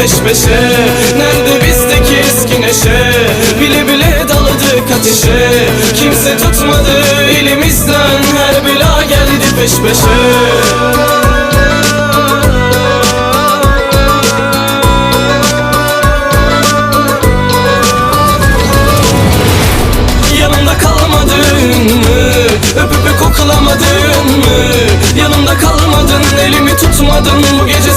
peş peşe. Nerede bizdeki eski neşe? Bile bile daladık ateşe. Kimse tutmadı elimizden. Her bela geldi peş peşe. Yanımda kalamadın mı? Öpüp öp, koklamadın mı? Yanımda kalmadın elimi tutmadın bu gece?